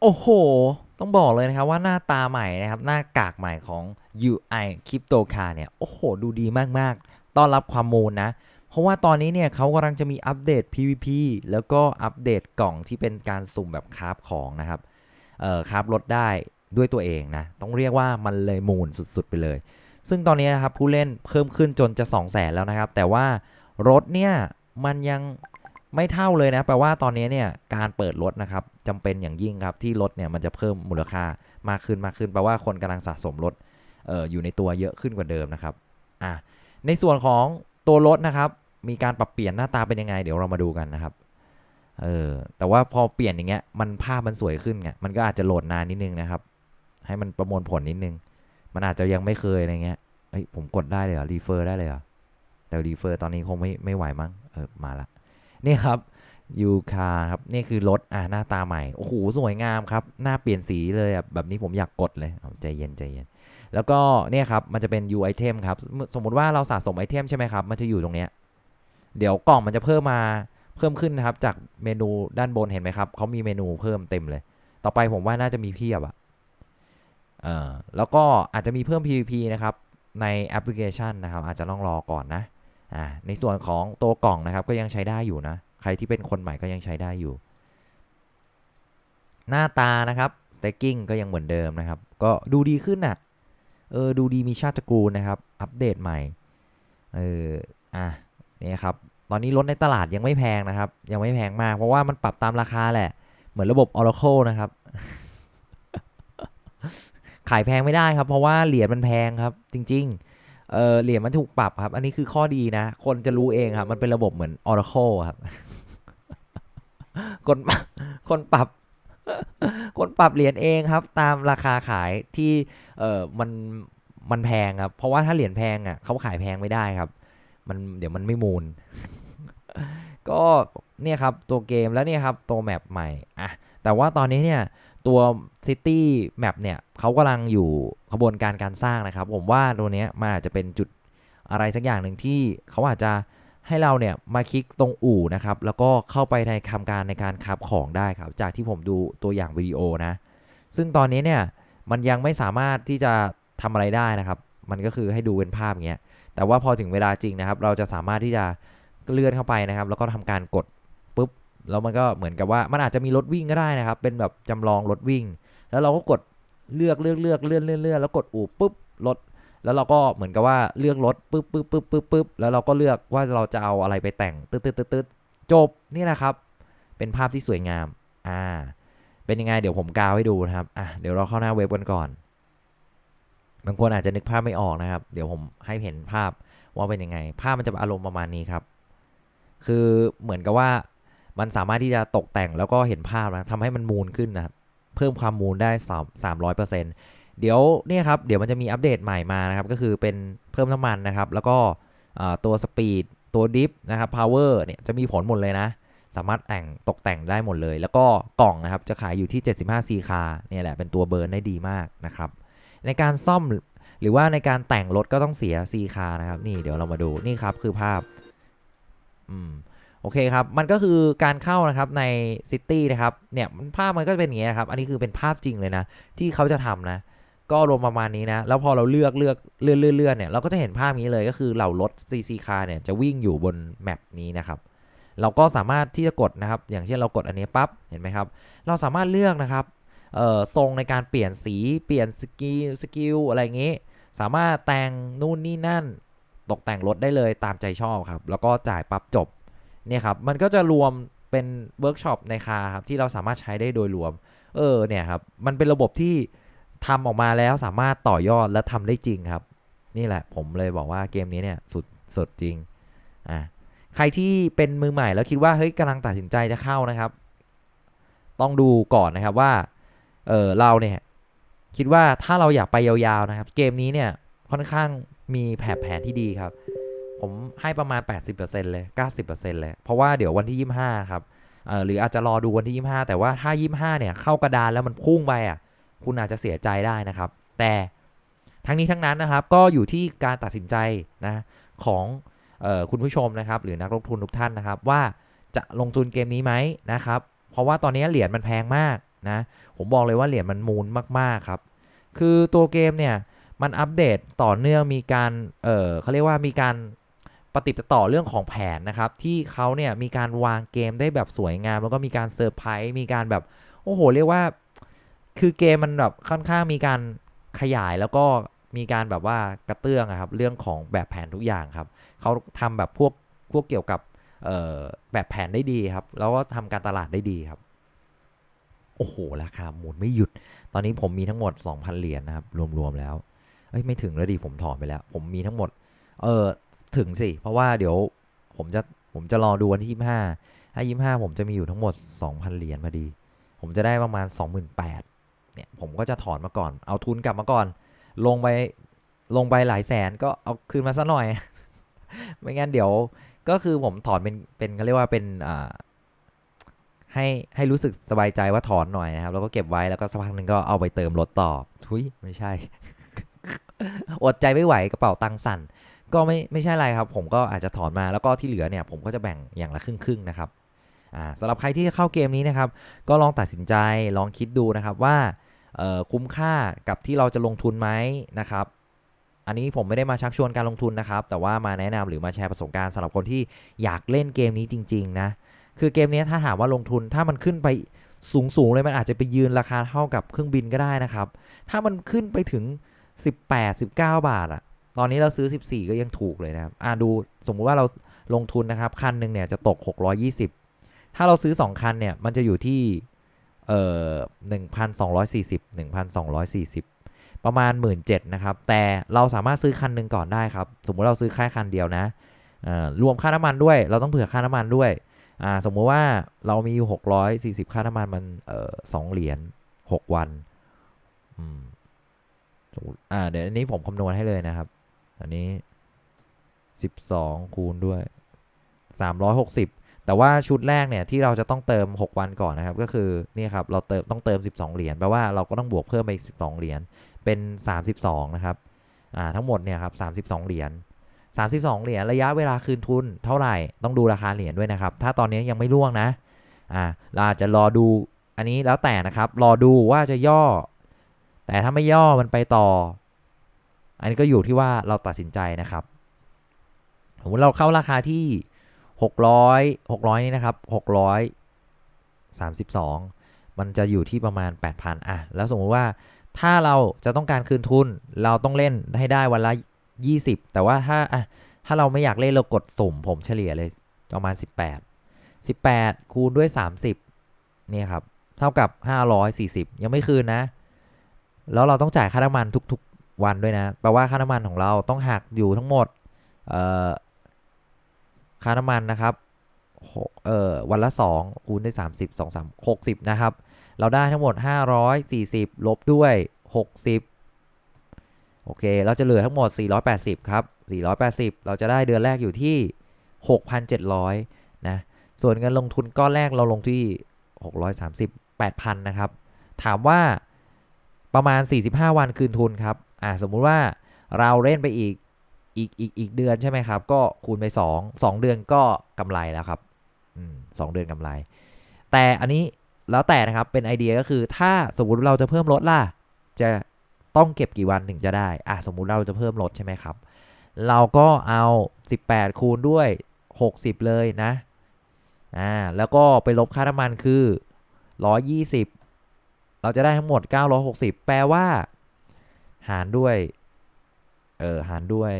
โอ้โห ต้องบอกเลยนะครับว่าหน้าตาใหม่นะครับ หน้ากากใหม่ของ UI Crypto Car เนี่ย โอ้โห ดูดีมากๆ ต้อนรับความมูลนะ เพราะว่าตอนนี้เนี่ยเขากำลังจะมีอัปเดต PVP แล้วก็อัปเดตกล่องที่เป็นการสุ่มแบบคราฟของนะครับ เอ่อคราฟรถได้ด้วยตัวเองนะ ต้องเรียกว่ามันเลยมูลสุดๆ ไปเลย ซึ่งตอนนี้นะครับผู้เล่นเพิ่มขึ้นจนจะ 2 0 0แสนแล้วนะครับ แต่ว่ารถเนี่ยมันยัง ไม่เท่าเลยนะแปลว่าตอนนี้เนี่ยการเปิดรถนะครับจำเป็นอย่างยิ่งครับที่รถเนี่ยมันจะเพิ่มมูลค่ามากขึ้นมากขึ้นแปลว่าคนกำลังสะสมรถเอออยู่ในตัวเยอะขึ้นกว่าเดิมนะครับอะในส่วนของตัวรถนะครับมีการปรับเปลี่ยนหน้าตาเป็นยังไง เดี๋ยวเรามาดูกันนะครับเออแต่ว่าพอเปลี่ยนอย่างเงี้ยมันภาพมันสวยขึ้นไงมันก็อาจจะโหลดนานนิดนึงนะครับ ให้มันประมวลผลนิดนึง มันอาจจะยังไม่เคยอะไรเงี้ยเฮ้ยผมกดได้เลยเหรอรีเฟอร์ได้เลยเหรอแต่รีเฟอร์ตอนนี้คงไม่ไม่ไหวมั้งเออมาละ นี่ครับยูคาครับนี่คือรถอ่าหน้าตาใหม่โอ้โหสวยงามครับหน้าเปลี่ยนสีเลยแบบนี้ผมอยากกดเลยใจเย็นใจเย็นแล้วก็เนี่ยครับมันจะเป็น U item ครับสมมุติสมมุติว่าเราสะสมไอเทมใช่ไหมครับมันจะอยู่ตรงเนี้ยเดี๋ยวกล่องมันจะเพิ่มมาเพิ่มขึ้นนะครับ จากเมนูด้านบนเห็นไหมครับเขามีเมนูเพิ่มเต็มเลย ต่อไปผมว่าน่าจะมีเพียบอะเออแล้วก็อาจจะมีเพิ่ม PVP นะครับในแอปพลิเคชันนะครับ อาจจะต้องรอก่อนนะ อ่าในส่วนของตัวกล่องนะครับก็ยังใช้ได้อยู่นะ ใครที่เป็นคนใหม่ก็ยังใช้ได้อยู่ หน้าตานะครับ staking ก็ยังเหมือนเดิมนะครับ ก็ดูดีขึ้นอะเออดูดีมีชาติตระกูลนะครับ อัปเดตใหม่เอออะนี่ครับตอนนี้รถในตลาดยังไม่แพงนะครับ ยังไม่แพงมาก เพราะว่ามันปรับตามราคาแหละ เหมือนระบบ Oracle นะครับ ขายแพงไม่ได้ครับ เพราะว่าเหรียญมันแพงครับ จริง ๆ เออเหรียญมันถูกปรับครับ อันนี้คือข้อดีนะ คนจะรู้เองครับ มันเป็นระบบเหมือน Oracle ครับ คนคนปรับ คนปรับเหรียญเองครับ ตามราคาขายที่เออมันมันแพงครับ เพราะว่าถ้าเหรียญแพงอะเขาขายแพงไม่ได้ครับ มันเดี๋ยวมันไม่มูล ก็เนี่ยครับตัวเกมแล้วเนี่ยครับตัวแมปใหม่อะแต่ว่าตอนนี้เนี่ย ตัว City Map เนี่ยเขากำลังอยู่ขบวนการการสร้างนะครับ ผมว่าตัวเนี้ยมันอาจจะเป็นจุดอะไรสักอย่างหนึ่งที่เขาอาจจะให้เราเนี่ยมาคลิกตรงอู่นะครับ แล้วก็เข้าไปในทำการในการคับของได้ครับ จากที่ผมดูตัวอย่างวิดีโอนะ ซึ่งตอนนี้เนี่ยมันยังไม่สามารถที่จะทำอะไรได้นะครับ มันก็คือให้ดูเป็นภาพเงี้ย แต่ว่าพอถึงเวลาจริงนะครับ เราจะสามารถที่จะเลื่อนเข้าไปนะครับ แล้วก็ทำการกด แล้วมันก็เหมือนกับว่ามันอาจจะมีรถวิ่งก็ได้นะครับ เป็นแบบจำลองรถวิ่ง แล้วเราก็กดเลือกเลือกเลือกเลื่อนเลื่อนเลื่อนแล้วกดอู่ปุ๊บรถแล้วเราก็เหมือนกับว่าเลือกรถปุ๊บปุ๊บปุ๊บปุ๊บปุ๊บแล้วเราก็เลือกว่าเราจะเอาอะไรไปแต่งตึ๊ดตึ๊ดตึ๊ดตึ๊ดจบนี่แหละครับ เป็นภาพที่สวยงามอ่าเป็นยังไงเดี๋ยวผมกาวให้ดูนะครับอะเดี๋ยวเราเข้าหน้าเว็บกันก่อนบางคนอาจจะนึกภาพไม่ออกนะครับ เดี๋ยวผมให้เห็นภาพว่าเป็นยังไง ภาพมันจะอารมณ์ประมาณนี้ครับ คือเหมือนกับว่า มันสามารถที่จะตกแต่งแล้วก็เห็นภาพนะทำให้มันมูลขึ้นนะครับเพิ่มความมูลได้3 300%เดี๋ยวเนี่ยครับเดี๋ยวมันจะมีอัปเดตใหม่มานะครับก็คือเป็นเพิ่มน้ำมันนะครับแล้วก็ตัวสปีดตัวดิฟนะครับพาวเวอร์เนี่ยจะมีผลหมดเลยนะ สามารถแต่งตกแต่งได้หมดเลย แล้วก็กล่องนะครับจะขายอยู่ที่ 75 c คาเนี่ยแหละเป็นตัวเบิร์นได้ดีมากนะครับในการซ่อมหรือว่าในการแต่งรถก็ต้องเสีย c คานะครับ นี่เดี๋ยวเรามาดูนี่ครับคือภาพ อืม โอเคครับ มันก็คือการเข้านะครับในซิตี้นะครับ เนี่ยภาพมันก็เป็นอย่างนี้นะครับ อันนี้คือเป็นภาพจริงเลยนะ ที่เขาจะทำนะ ก็รวมประมาณนี้นะ แล้วพอเราเลือกเลือกเลื่อนเลื่อนเลื่อนเนี่ยเราก็จะเห็นภาพนี้เลยก็คือเหล่ารถ CC car เนี่ยจะวิ่งอยู่บนแมปนี้นะครับ เราก็สามารถที่จะกดนะครับ อย่างเช่นเรากดอันนี้ปั๊บ เห็นไหมครับ เราสามารถเลือกนะครับเอ่อทรงในการเปลี่ยนสี เปลี่ยนสกิลสกิลอะไรอย่างงี้ สามารถแต่งนู่นนี่นั่น ตกแต่งรถได้เลยตามใจชอบครับ แล้วก็จ่ายปั๊บจบ เนี่ยครับมันก็จะรวมเป็นเวิร์กช็อปในคาครับที่เราสามารถใช้ได้โดยรวม เออเนี่ยครับมันเป็นระบบที่ทำออกมาแล้วสามารถต่อยอดและทำได้จริงครับ นี่แหละผมเลยบอกว่าเกมนี้เนี่ยสุดสุดจริงอะใครที่เป็นมือใหม่แล้วคิดว่าเฮ้ยกำลังตัดสินใจจะเข้านะครับ ต้องดูก่อนนะครับว่าเออเราเนี่ยคิดว่าถ้าเราอยากไปยาวๆนะครับ เกมนี้เนี่ยค่อนข้างมีแผนแผนที่ดีครับ ผมให้ประมาณ 80%เลย 90%เลย เพราะว่าเดี๋ยววันที่ 25 ครับหรืออาจจะรอดูวันที่ 25 แต่ว่าถ้า 25 เนี่ยเข้ากระดานแล้วมันพุ่งไปอะ คุณอาจจะเสียใจได้นะครับ แต่ทั้งนี้ทั้งนั้นนะครับ ก็อยู่ที่การตัดสินใจนะของออคุณผู้ชมนะครับ หรือนักลงทุนทุกท่านนะครับ ว่าจะลงทุนเกมนี้ไหมนะครับ เพราะว่าตอนนี้เหรียญมันแพงมากนะ ผมบอกเลยว่าเหรียญมันมูลมากๆครับ คือตัวเกมเนี่ยมันอัปเดตต่อเนื่องมีการเออเขาเรียกว่ามีการ ปฏิปต่อเรื่องของแผนนะครับ ที่เขาเนี่ยมีการวางเกมได้แบบสวยงาม แล้วก็มีการเซอร์ไพรส์มีการแบบโอ้โห เรียกว่า คือเกมมันแบบค่อนข้างมีการขยายแล้วก็มีการแบบว่ากระเตื้องครับเรื่องของแบบแผนทุกอย่างครับเขาทำแบบพวกพวกเกี่ยวกับแบบแผนได้ดีครับ แล้วก็ทำการตลาดได้ดีครับ โอ้โหราคาหมุนไม่หยุด ตอนนี้ผมมีทั้งหมด 2,000 เหรียญนะครับ รวมๆแล้วเอ้ยไม่ถึงแล้วดิผมถอนไปแล้ว ผมมีทั้งหมด เออถึงสิ เพราะว่าเดี๋ยวผมจะผมจะรอดูวันที่25ถ้า25ผมจะมีอยู่ทั้งหมด2,000เหรียญพอดี ผมจะได้ประมาณ28,000เนี่ยผมก็จะถอนมาก่อน เอาทุนกลับมาก่อน ลงไปลงไปหลายแสนก็เอาคืนมาซะหน่อย ไม่งั้นเดี๋ยวก็คือผมถอนเป็นเป็นเขาเรียกว่าเป็นอ่าให้ให้รู้สึกสบายใจว่าถอนหน่อยนะครับ แล้วก็เก็บไว้แล้วก็สักพักหนึ่งก็เอาไปเติมรถต่อทุยไม่ใช่ อดใจไม่ไหวกระเป๋าตังสั่น ก็ไม่ไม่ใช่อะไรครับ ผมก็อาจจะถอนมาแล้วก็ที่เหลือเนี่ยผมก็จะแบ่งอย่างละครึ่งๆนะครับอ่าสำหรับใครที่จะเข้าเกมนี้นะครับ ก็ลองตัดสินใจลองคิดดูนะครับว่าเออคุ้มค่ากับที่เราจะลงทุนไหมนะครับ อันนี้ผมไม่ได้มาชักชวนการลงทุนนะครับ แต่ว่ามาแนะนำหรือมาแชร์ประสบการณ์สำหรับคนที่อยากเล่นเกมนี้จริง ๆ นะ คือเกมนี้ถ้าถามว่าลงทุนถ้ามันขึ้นไปสูงๆเลยมันอาจจะไปยืนราคาเท่ากับเครื่องบินก็ได้นะครับ ถ้ามันขึ้นไปถึง 18 19 บาทอะ ตอนนี้เราซื้อ 14 ก็ยังถูกเลยนะครับอ่าดูสมมุติว่าเราลงทุนนะครับ คันหนึ่งเนี่ยจะตก 620 ถ้าเราซื้อ 2 คันเนี่ย มันจะอยู่ที่เอ่อ1,240 1,240 ประมาณ 17,000นะครับ แต่เราสามารถซื้อคันหนึ่งก่อนได้ครับ สมมุติเราซื้อแค่คันเดียวนะอ่ารวมค่าน้ำมันด้วย เราต้องเผื่อค่าน้ำมันด้วยอ่าสมมุติว่าเรามีอยู่ 640 ค่าน้ำมันมันเอ่อสองเหรียญ6วัน อืมสมมติอ่าเดี๋ยวอันนี้ผมคำนวณให้เลยนะครับ อันนี้ 12 คูณด้วย 360 แต่ว่าชุดแรกเนี่ยที่เราจะต้องเติม 6 วันก่อนนะครับ ก็คือนี่ครับเราเติมต้องเติม 12 เหรียญแปลว่าเราก็ต้องบวกเพิ่มไปอีก12 เหรียญเป็น 32 นะครับอ่าทั้งหมดเนี่ยครับ32 เหรียญ32 เหรียญระยะเวลาคืนทุนเท่าไหร่ต้องดูราคาเหรียญด้วยนะครับ ถ้าตอนนี้ยังไม่ร่วงนะอ่าเราอาจจะรอดูอันนี้แล้วแต่นะครับ รอดูว่าจะย่อ แต่ถ้าไม่ย่อมันไปต่อ อันนี้ก็อยู่ที่ว่าเราตัดสินใจนะครับสมมติเราเข้าราคาที่ 600 600 นี่นะครับ 632 มันจะอยู่ที่ประมาณ 8,000อะแล้วสมมุติว่าถ้าเราจะต้องการคืนทุน เราต้องเล่นให้ได้วันละ 20 แต่ว่าถ้าอะถ้าเราไม่อยากเล่นเรากดสุ่มผมเฉลี่ยเลยประมาณ 18 18 คูณด้วย 30เนี่ยครับ เท่ากับ 540 ยังไม่คืนนะ แล้วเราต้องจ่ายค่าน้ำมันทุก วันด้วยนะ แปลว่าค่าน้ำมันของเราต้องหักอยู่ทั้งหมดค่าน้ำมันนะครับเอ่อวันละ 2 คูณด้วย 30 2 3 60 นะครับ เราได้ทั้งหมด 540 ลบด้วย 60 โอเค เราจะเหลือทั้งหมด 480 ครับ 480 เราจะได้เดือนแรกอยู่ที่ 6,700 นะ ส่วนเงินลงทุนก้อนแรกเราลงที่ 630 8,000 นะครับ ถามว่าประมาณ 45 วันคืนทุนครับ อ่าสมมุติว่าเราเล่นไปอีกอีกอีกอีกเดือนใช่ไหมครับ ก็คูณไป 2 2 เดือนก็กำไรแล้วครับอืมสองเดือนกำไร แต่อันนี้แล้วแต่นะครับเป็นไอเดียก็คือถ้าสมมุติเราจะเพิ่มลดล่ะ จะต้องเก็บกี่วันถึงจะได้อะสมมุติเราจะเพิ่มลดใช่ไหมครับ เราก็เอา 18 คูณด้วย 60 เลยนะอ่าแล้วก็ไปลบค่าน้ำมันคือ 120 เราจะได้ทั้งหมด 960 แปลว่า หารด้วย เออหารด้วย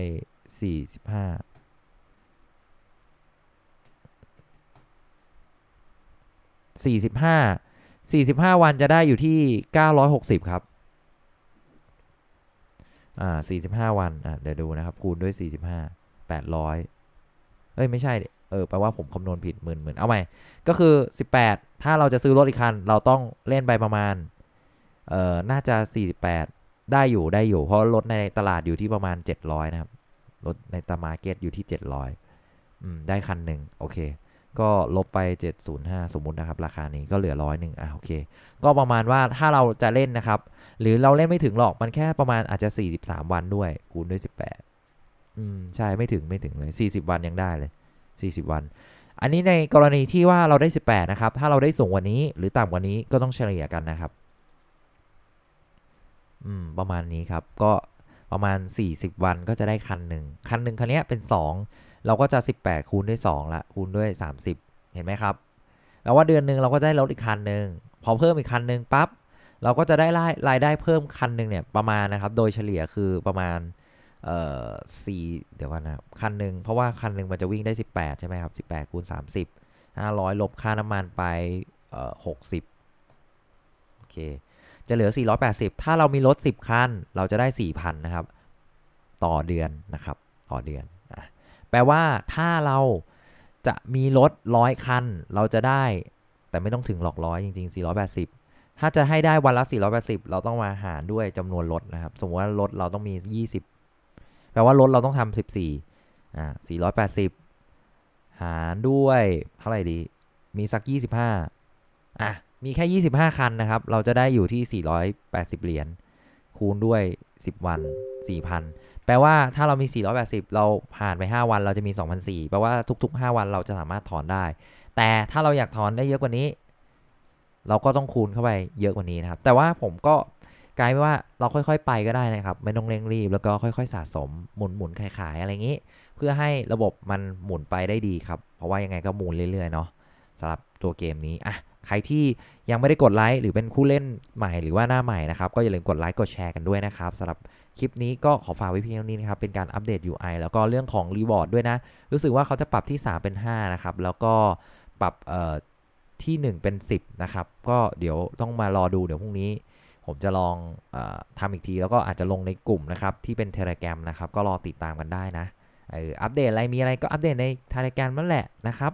45 45 45วันจะได้อยู่ที่960ครับ อ่า45วันอะเดี๋ยวดูนะครับ คูณด้วย45 800เอ้ย ไม่ใช่ เออแปลว่าผมคำนวณผิดหมื่นหมื่นเอาใหม่ ก็คือ18ถ้าเราจะซื้อรถอีกคัน เราต้องเล่นไปประมาณ เอ่อ น่าจะ48 ได้อยู่ได้อยู่ เพราะรถในตลาดอยู่ที่ประมาณ 700 นะครับ รถในตามาร์เก็ตอยู่ที่ 700อืมได้คันหนึ่งโอเค ก็ลบไป 705 สมมุตินะครับ ราคานี้ก็เหลือร้อยหนึ่งอะโอเค ก็ประมาณว่าถ้าเราจะเล่นนะครับ หรือเราเล่นไม่ถึงหรอกมันแค่ประมาณอาจจะ 43 วันด้วยคูณด้วย 18อืมใช่ไม่ถึงไม่ถึงเลย 40 วันยังได้เลย 40 วันอันนี้ในกรณีที่ว่าเราได้ 18 นะครับ ถ้าเราได้สูงกว่านี้หรือต่ำกว่านี้ก็ต้องเฉลี่ยกันนะครับ อืมประมาณนี้ครับ ก็ประมาณ 40 วันก็จะได้คันหนึ่งคันหนึ่งคันเนี้ยเป็น 2 เราก็จะ 18 คูณด้วย 2 ละคูณด้วย 30 เห็นไหมครับแปลว่าเดือนหนึ่งเราก็ได้รถอีกคันหนึ่งพอเพิ่มอีกคันหนึ่งปั๊บเราก็จะได้รายรายได้เพิ่มคันหนึ่งเนี่ยประมาณนะครับ โดยเฉลี่ยคือประมาณเอ่อสี่เดี๋ยวกันนะครับคันหนึ่งเพราะว่าคันหนึ่งมันจะวิ่งได้ 18 ใช่ไหมครับ 18คูณ30 500 ลบค่าน้ำมันไปเอ่อ60โอเค จะเหลือ 480 ถ้าเรามีรถ 10 คัน เราจะได้ 4,000 นะครับ ต่อเดือนนะครับ ต่อเดือนอะแปลว่าถ้าเราจะมีรถร้อยคัน เราจะได้ แต่ไม่ต้องถึงหลอกร้อยจริง ๆ 480 ถ้าจะให้ได้วันละ 480 เราต้องมาหารด้วยจำนวนรถนะครับ สมมติว่ารถเราต้องมี 20 แปลว่ารถเราต้องทำ14อ่า480 หารด้วยเท่าไหร่ดี มีสัก 25อะ มีแค่ 25 คันนะครับ เราจะได้อยู่ที่ 480 เหรียญ คูณด้วย 10 วัน 4,000 แปลว่าถ้าเรามี 480 เราผ่านไป 5 วันเราจะมี 2,400 แปลว่าทุก ๆ 5 วันเราจะสามารถถอนได้ แต่ถ้าเราอยากถอนได้เยอะกว่านี้ เราก็ต้องคูณเข้าไปเยอะกว่านี้นะครับ แต่ว่าผมก็กลายเป็นว่าเราค่อยๆ ไปก็ได้นะครับ ไม่ต้องเร่งรีบ แล้วก็ค่อยๆ สะสม หมุนหมุนๆขายๆ อะไรอย่างนี้ เพื่อให้ระบบมันหมุนไปได้ดีครับ เพราะว่ายังไงก็หมุนเรื่อยๆ เนาะสำหรับตัวเกมนี้ อะ ใครที่ยังไม่ได้กดไลค์หรือเป็นผู้เล่นใหม่หรือว่าหน้าใหม่นะครับ ก็อย่าลืมกดไลค์กดแชร์กันด้วยนะครับสำหรับคลิปนี้ก็ขอฝากไว้เพียงเท่านี้นะครับ เป็นการอัปเดต UI แล้วก็เรื่องของรีวอร์ดด้วยนะ รู้สึกว่าเขาจะปรับที่ 3 เป็น 5 นะครับ แล้วก็ปรับเอ่อที่ 1 เป็น 10 นะครับ ก็เดี๋ยวต้องมารอดูเดี๋ยวพรุ่งนี้ ผมจะลองออทำอีกที แล้วก็อาจจะลงในกลุ่มนะครับ ที่เป็น Telegram นะครับ ก็รอติดตามกันได้นะอัปเดตอะไรมีอะไรก็อัปเดตใน Telegram นั่นแหละนะครับ